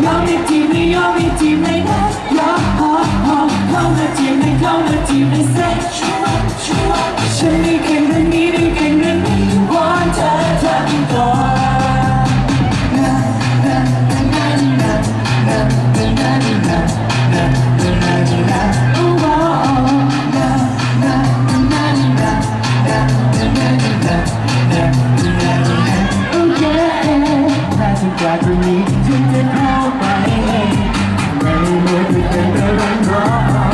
Yummy, team, yummy, team, they know. เข้ามาจีบไม่เซ็ตฉันม่เก่งเรื่องนี้ไม่เก่งเรื่องนี้วอนเธอทำก่อนโอเคถ้าฉันกว่าตรงนี้ฉันจะเข้าไปไม่มัวแต่เป็นแต่รังรอ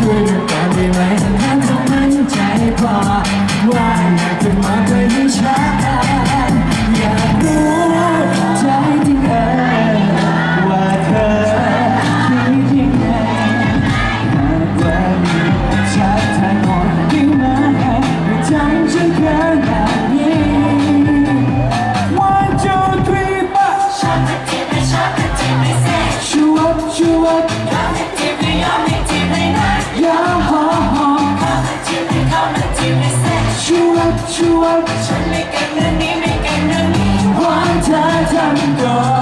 ช่วยดูก่อนได้ไหมถ้าจะมั่นใจพอ ไม่เกันเรื่องนี้ไม่เกันเรื่องนี้หวังเธอทำก่อน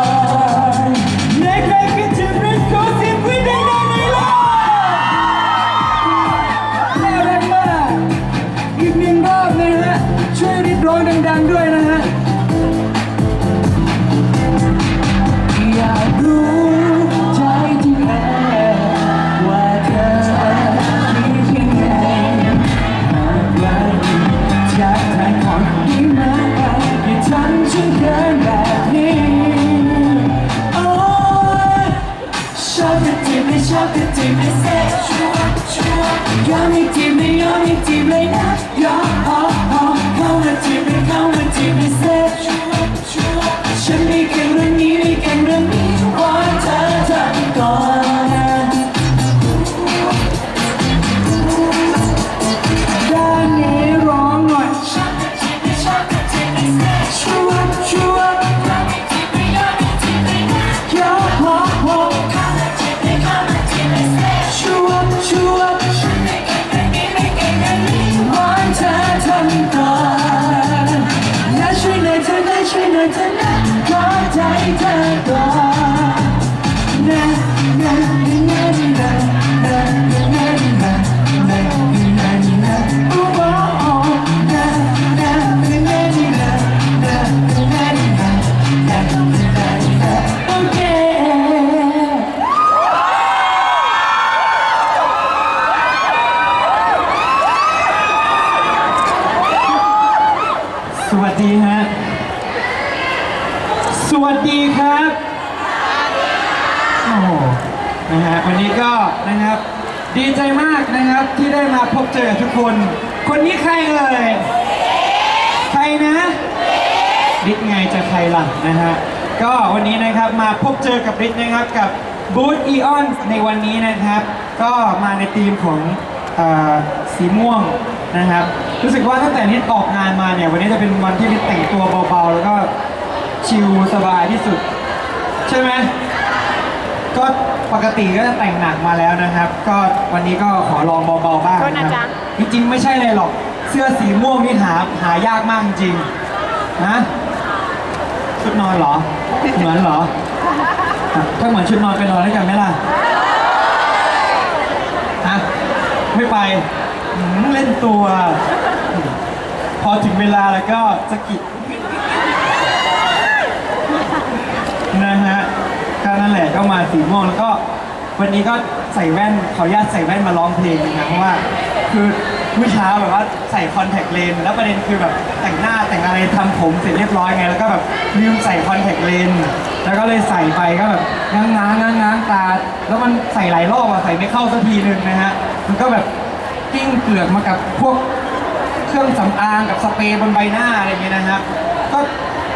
ดีฮะ สวัสดีครับ โอ้โหนะฮะวันนี้ก็นะครับ ดีใจมากนะครับที่ได้มาพบเจอทุกคน คนนี้ใครเอ่ย ใครนะริทไงจะใครล่ะนะฮะ ก็วันนี้นะครับมาพบเจอกับริทนะครับกับบูธอีออนในวันนี้นะครับ ก็มาในธีมของอสีม่วงนะครับ รู้สึกว่าตั้งแต่นิดออกงานมาเนี่ย วันนี้จะเป็นวันที่นิดแต่งตัวเบาๆ แล้วก็ชิลสบายที่สุด ใช่ไหมก็ปกติก็จะแต่งหนักมาแล้วนะครับ ก็วันนี้ก็ขอลองเบาๆบ้างนะครับจริงๆไม่ใช่เลยหรอกเสื้อสีม่วงนี่หาหายากมากจริงๆนะชุดนอนเหรอ เหมือนเหรออะถ้าเหมือนชุดนอนไปนอนด้วยกันไหมล่ะฮะไม่ไป หืมเล่นตัว พอถึงเวลาแล้วก็สะกิดนะฮะก็นั่นแหละก็มาสีม่วงแล้วก็ วันนี้ก็ใส่แว่นขออนุญาตใส่แว่นมาร้องเพลงนะเพราะว่า คือเมื่อเช้าแบบว่าใส่คอนแทคเลนส์แล้วประเด็นคือแบบแต่งหน้าแต่งอะไรทำผมเสร็จเรียบร้อยไง แล้วก็แบบลืมใส่คอนแทคเลนส์แล้วก็เลยใส่ไปก็แบบง้างง้างง้างง้างตา แล้วมันใส่หลายรอบอะใส่ไม่เข้าสักทีนึงนะฮะมันก็แบบ กิ้งเกลือกมากับพวกเครื่องสำอางกับสเปรย์บนใบหน้าอะไรอย่างเงี้ยนะครับ ก็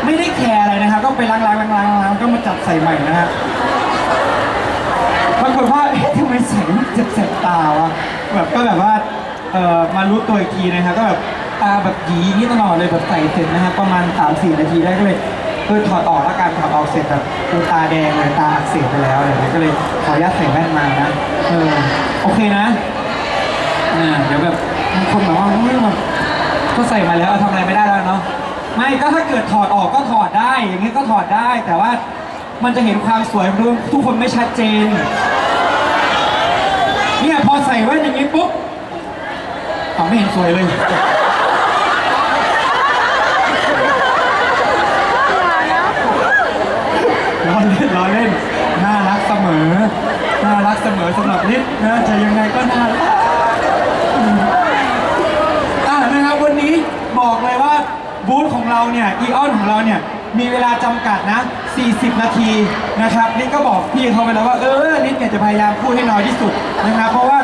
ไม่ได้แคร์อะไรนะครับ ก็ไปล้างๆล้างๆล้างก็มาจับใส่ใหม่นะฮะปรากฏว่าเอ๊ะทำไมใส่เจ็บๆตาวะแบบก็แบบว่าเอ่อมารู้ตัวอีกทีนะครับก็แบบตาแบบหยีอย่างนี้ตลอดเลยแบบใส่เสร็จนะครับประมาณ3-4นาทีได้ก็เลยเออถอดออกแล้วกันถอดออกเสร็จแบบตาแดงเลยตาอักเสบไปแล้วอะไรอย่างเงี้ยก็เลยขออนุญาตใส่แว่นมานะเออโอเคนะ อ่าเดี๋ยวแบบบางคนแบบว่าเฮ้ยแบบก็ใส่มาแล้วทำอะไรไม่ได้แล้วเนาะไม่ก็ถ้าเกิดถอดออกก็ถอดได้ อย่างนี้ก็ถอดได้ แต่ว่ามันจะเห็นความสวยรวมทุกคนไม่ชัดเจนเนี่ยพอใส่แว่นอย่างนี้ปุ๊บเอาไม่เห็นสวยเลยล้อเล่นล้อเล่น น่ารักเสมอ น่ารักเสมอสำหรับนิดนะจะยังไงก็น่ารักอะนะครับวันนี้บอกเลยว่าบูธของ เนี่ยอีออนของเราเนี่ยมีเวลาจำกัดนะ 40 นาทีนะครับนิดก็บอกพี่เขาไปแล้วว่าเออนิดเนี่ยจะพยายามพูดให้น้อยที่สุดนะครับ เพราะว่า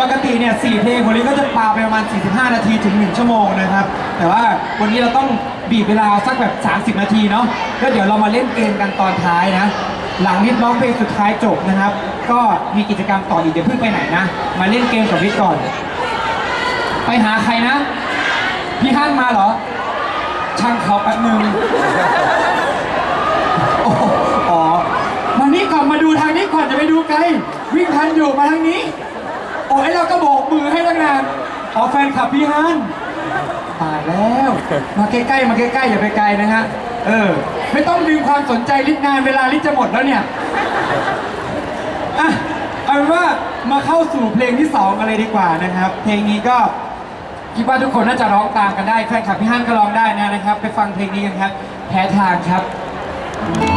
ปกติเนี่ย4เพลงของนิดก็จะปาไปประมาณ 45 นาทีถึง 1 ชั่วโมงนะครับ แต่ว่าวันนี้เราต้องบีบเวลาสักแบบ 30 นาทีเนาะแล้วเดี๋ยวเรามาเล่นเกมกันตอนท้ายนะ หลังนิดร้องเพลงสุดท้ายจบนะครับ ก็มีกิจกรรมต่ออีกเดี๋ยวเพิ่งไปไหนนะ มาเล่นเกมกับนิดก่อน ไปหาใครนะ พี่ฮั่นมาเหรอ ช่างเขาแป๊บนึงโอ้โหอ๋อมานี่ก่อนมาดูทางนี้ก่อนจะไปดูไกล วิ่งทันอยู่มาทางนี้ โอ้ยเราก็โบกมือให้ตั้งนานอ๋อแฟนคลับพี่ฮั่นตายแล้ว มาใกล้ๆมาใกล้ๆอย่าไปไกลนะฮะ เออ ไม่ต้องดึงความสนใจลิศนานเวลาลิศจะหมดแล้วเนี่ยอะเอาเป็นว่ามาเข้าสู่เพลงที่สองกันเลยดีกว่านะครับ เพลงนี้ก็ คิดว่าทุกคนน่าจะร้องตามกันได้แฟนคลับพี่ฮั่นก็ร้องได้นะนะครับ ไปฟังเพลงนี้กันครับ แพ้ทางครับ